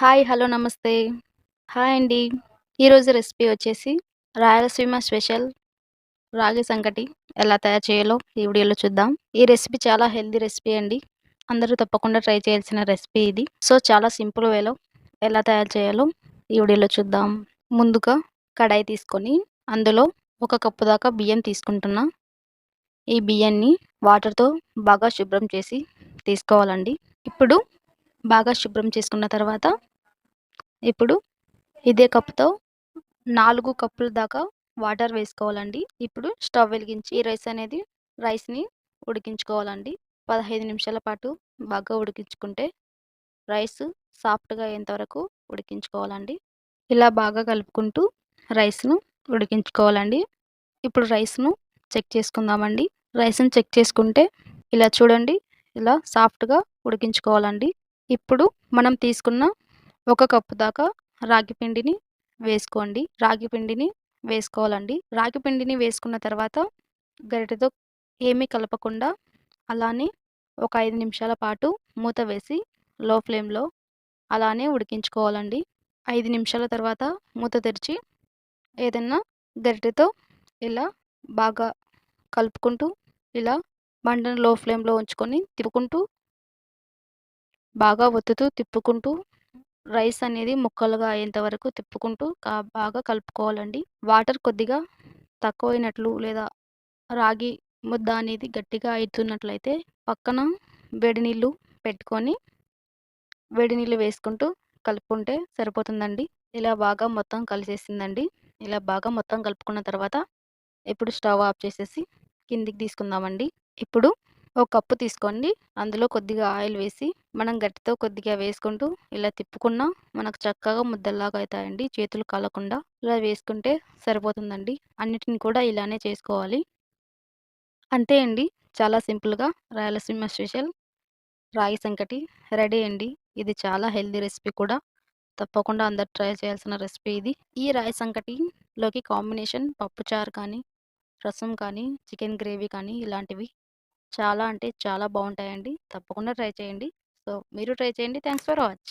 Hi hello నమస్తే. Hi అండి. ఈరోజు రెసిపీ వచ్చేసి రాయలసీమ స్పెషల్ రాగి సంకటి ఎలా తయారు చేయాలో ఈ వీడియోలో చూద్దాం. ఈ రెసిపీ చాలా హెల్దీ రెసిపీ అండి. అందరూ తప్పకుండా ట్రై చేయాల్సిన రెసిపీ ఇది. సో చాలా సింపుల్ వేలో ఎలా తయారు చేయాలో ఈ వీడియోలో చూద్దాం. ముందుగా కడాయి తీసుకొని అందులో ఒక కప్పు దాకా బియ్యం తీసుకుంటున్నా. ఈ బియ్యాన్ని వాటర్తో బాగా శుభ్రం చేసి తీసుకోవాలండి. ఇప్పుడు బాగా శుభ్రం చేసుకున్న తర్వాత ఇప్పుడు ఇదే కప్పుతో నాలుగు కప్పుల దాకా వాటర్ వేసుకోవాలండి. ఇప్పుడు స్టవ్ వెలిగించి ఈ రైస్ అనేది రైస్ని ఉడికించుకోవాలండి. పదహైదు నిమిషాల పాటు బాగా ఉడికించుకుంటే రైస్ సాఫ్ట్గా అయ్యేంతవరకు ఉడికించుకోవాలండి. ఇలా బాగా కలుపుకుంటూ రైస్ను ఉడికించుకోవాలండి. ఇప్పుడు రైస్ను చెక్ చేసుకుందామండి. రైస్ను చెక్ చేసుకుంటే ఇలా చూడండి ఇలా సాఫ్ట్గా ఉడికించుకోవాలండి. ఇప్పుడు మనం తీసుకున్న ఒక కప్పు దాకా రాగి పిండిని వేసుకోండి. రాగి పిండిని వేసుకోవాలండి. రాగి పిండిని వేసుకున్న తర్వాత గరిటెతో ఏమీ కలపకుండా అలానే ఒక ఐదు నిమిషాల పాటు మూత వేసి లో ఫ్లేమ్లో అలానే ఉడికించుకోవాలండి. ఐదు నిమిషాల తర్వాత మూత తెరిచి ఏదన్నా గరిటెతో ఇలా బాగా కలుపుకుంటూ ఇలా మంటను లో ఫ్లేమ్లో ఉంచుకొని తిప్పుకుంటూ బాగా ఒత్తుతూ తిప్పుకుంటూ రైస్ అనేది ముక్కలుగా అయ్యేంత వరకు తిప్పుకుంటూ బాగా కలుపుకోవాలండి. వాటర్ కొద్దిగా తక్కువైనట్లు లేదా రాగి ముద్ద అనేది గట్టిగా అవుతున్నట్లయితే పక్కన వేడి నీళ్ళు పెట్టుకొని వేడి నీళ్ళు వేసుకుంటూ కలుపుకుంటే సరిపోతుందండి. ఇలా బాగా మొత్తం కలిసేసిందండి. ఇలా బాగా మొత్తం కలుపుకున్న తర్వాత ఇప్పుడు స్టవ్ ఆఫ్ చేసేసి కిందికి తీసుకుందామండి. ఇప్పుడు ఒక కప్పు తీసుకోండి. అందులో కొద్దిగా ఆయిల్ వేసి మనం గట్టితో కొద్దిగా వేసుకుంటూ ఇలా తిప్పుకున్నా మనకు చక్కగా ముద్దల్లాగా అవుతాయండి. చేతులు కాలకుండా ఇలా వేసుకుంటే సరిపోతుందండి. అన్నిటిని కూడా ఇలానే చేసుకోవాలి. అంతే అండి. చాలా సింపుల్గా రాయలసీమ స్పెషల్ రాగి సంకటి రెడీ అండి. ఇది చాలా హెల్దీ రెసిపీ కూడా. తప్పకుండా అందరు ట్రై చేయాల్సిన రెసిపీ ఇది. ఈ రాయి సంకటిలోకి కాంబినేషన్ పప్పుచారు కానీ రసం కానీ చికెన్ గ్రేవీ కానీ ఇలాంటివి చాలా అంటే చాలా బాగుంటాయండి. తప్పకుండా ట్రై చేయండి. సో మీరు ట్రై చేయండి. Thanks for watch